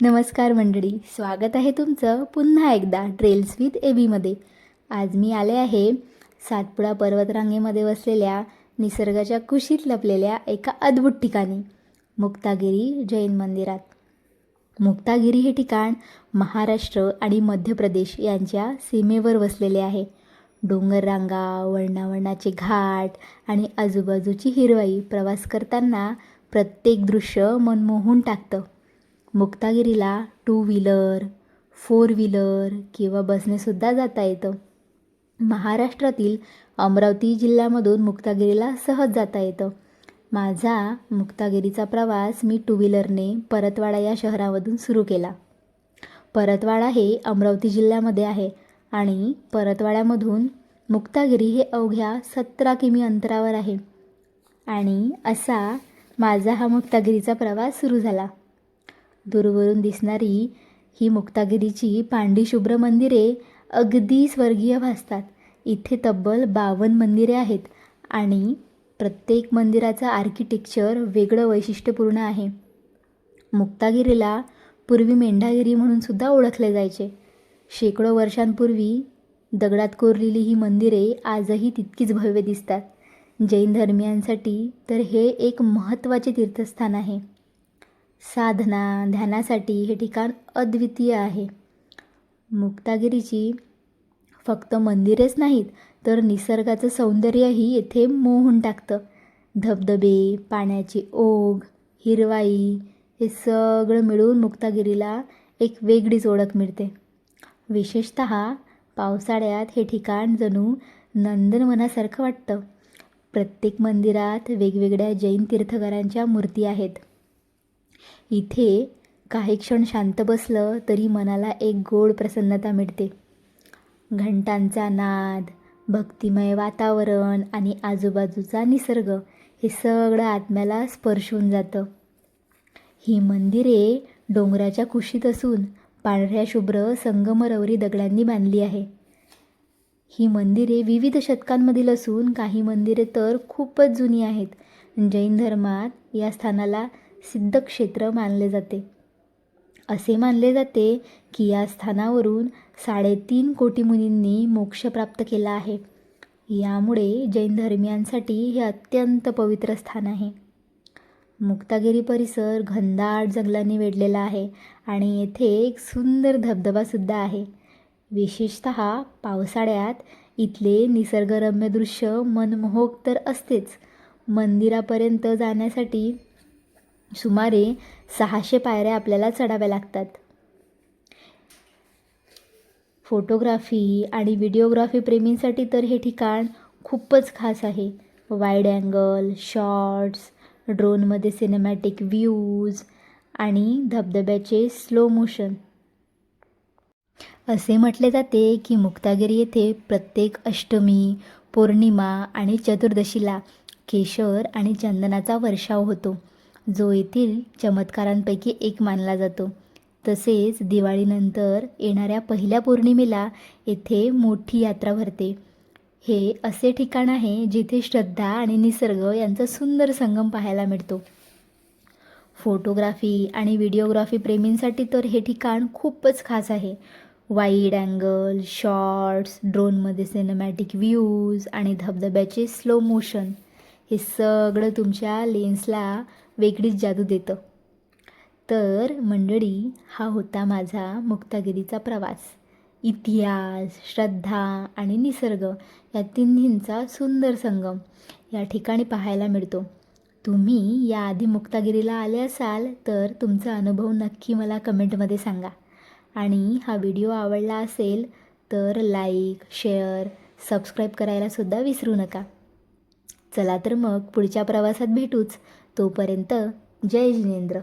नमस्कार मंडळी स्वागत आहे तुमचं पुन्हा एकदा ट्रेल्स विथ एबीमध्ये आज मी आले आहे सातपुडा पर्वतरांगेमध्ये वसलेल्या निसर्गाच्या कुशीत लपलेल्या एका अद्भुत ठिकाणी मुक्तागिरी जैन मंदिरात. मुक्तागिरी हे ठिकाण महाराष्ट्र आणि मध्य प्रदेश यांच्या सीमेवर वसलेले आहे. डोंगररांगा वळणावळणाचे घाट आणि आजूबाजूची हिरवाई प्रवास करताना प्रत्येक दृश्य मनमोहून टाकतं. मुक्तागिरीला टू व्हीलर फोर व्हीलर किंवा बसनेसुद्धा जाता येतं. महाराष्ट्रातील अमरावती जिल्ह्यामधून मुक्तागिरीला सहज जाता येतं. माझा मुक्तागिरीचा प्रवास मी टू व्हीलरने परतवाडा या शहरामधून सुरू केला. परतवाडा हे अमरावती जिल्ह्यामध्ये आहे आणि परतवाड्यामधून मुक्तागिरी हे अवघ्या सतरा किमी अंतरावर आहे. आणि असा माझा हा मुक्तागिरीचा प्रवास सुरू झाला. दूरवरून दिसणारी ही मुक्तागिरीची पांडीशुभ्र मंदिरे अगदी स्वर्गीय भासतात. इथे तब्बल बावन्न मंदिरे आहेत आणि प्रत्येक मंदिराचं आर्किटेक्चर वेगळं वैशिष्ट्यपूर्ण आहे. मुक्तागिरीला पूर्वी मेंढागिरी म्हणून सुद्धा ओळखले जायचे. शेकडो वर्षांपूर्वी दगडात कोरलेली ही मंदिरे आजही तितकीच भव्य दिसतात. जैन धर्मियांसाठी तर हे एक महत्त्वाचे तीर्थस्थान आहे. साधना ध्यानासाठी हे ठिकाण अद्वितीय आहे. मुक्तागिरीची फक्त मंदिरेच नाहीत तर निसर्गाचं सौंदर्यही येथे मोहून टाकतं. धबधबे पाण्याची ओघ हिरवाई हे सगळं मिळून मुक्तागिरीला एक वेगळीच ओळख मिळते. विशेषत पावसाळ्यात हे ठिकाण जणू नंदनवनासारखं वाटतं. प्रत्येक मंदिरात वेगवेगळ्या जैन तीर्थकरांच्या मूर्ती आहेत. इथे काही क्षण शांत बसलं तरी मनाला एक गोड प्रसन्नता मिळते. घंटांचा नाद भक्तिमय वातावरण आणि आजूबाजूचा निसर्ग हे सगळं आत्म्याला स्पर्शून जातं. ही मंदिरे डोंगराच्या कुशीत असून पांढऱ्या शुभ्र संगमरवरी दगडांनी बांधली आहे. ही मंदिरे विविध शतकांमधील असून काही मंदिरे तर खूपच जुनी आहेत. जैन धर्मात या स्थानाला सिद्ध क्षेत्र मानले जाते. असे मानले जाते की या स्थानावरून साडेतीन कोटी मुनींनी मोक्ष प्राप्त केला आहे. यामुळे जैन धर्मियांसाठी हे अत्यंत पवित्र स्थान आहे. मुक्तागिरी परिसर घनदाट जंगलांनी वेढलेला आहे आणि येथे एक सुंदर धबधबासुद्धा आहे. विशेषत पावसाळ्यात इथले निसर्गरम्य दृश्य मनमोहक तर असतेच. मंदिरापर्यंत जाण्यासाठी सुमारे सहाशे पायऱ्या आपल्याला चढाव्या लागतात. फोटोग्राफी आणि व्हिडिओग्राफी प्रेमींसाठी तर हे ठिकाण खूपच खास आहे. वाईड अँगल शॉर्ट्स ड्रोनमध्ये सिनेमॅटिक व्ह्यूज आणि धबधब्याचे स्लो मोशन असे म्हटले जाते की मुक्तागिरी येथे प्रत्येक अष्टमी पौर्णिमा आणि चतुर्दशीला केशर आणि चंदनाचा वर्षाव होतो. जो येथील चमत्कारांपैकी एक मानला जातो. तसेच दिवाळीनंतर येणाऱ्या पहिल्या पौर्णिमेला येथे मोठी यात्रा भरते. हे असे ठिकाण आहे जिथे श्रद्धा आणि निसर्ग यांचा सुंदर संगम पाहायला मिळतो. फोटोग्राफी आणि व्हिडिओग्राफी प्रेमींसाठी तर हे ठिकाण खूपच खास आहे. वाईड अँगल शॉर्ट्स ड्रोनमध्ये सिनेमॅटिक व्ह्यूज आणि धबधब्याचे स्लो मोशन. हे सगळं तुमच्या लेन्सला वेगळीच जादू देतं. तर मंडळी हा होता माझा मुक्तागिरीचा प्रवास. इतिहास श्रद्धा आणि निसर्ग या तिन्हींचा सुंदर संगम या ठिकाणी पाहायला मिळतो. तुम्ही याआधी मुक्तागिरीला आले असाल तर तुमचा अनुभव नक्की मला कमेंटमध्ये सांगा. आणि हा व्हिडिओ आवडला असेल तर लाईक शेअर सबस्क्राईब करायलासुद्धा विसरू नका. चला तर मग पुढच्या प्रवासात भेटूच. तोपर्यंत जय जिनेंद्र.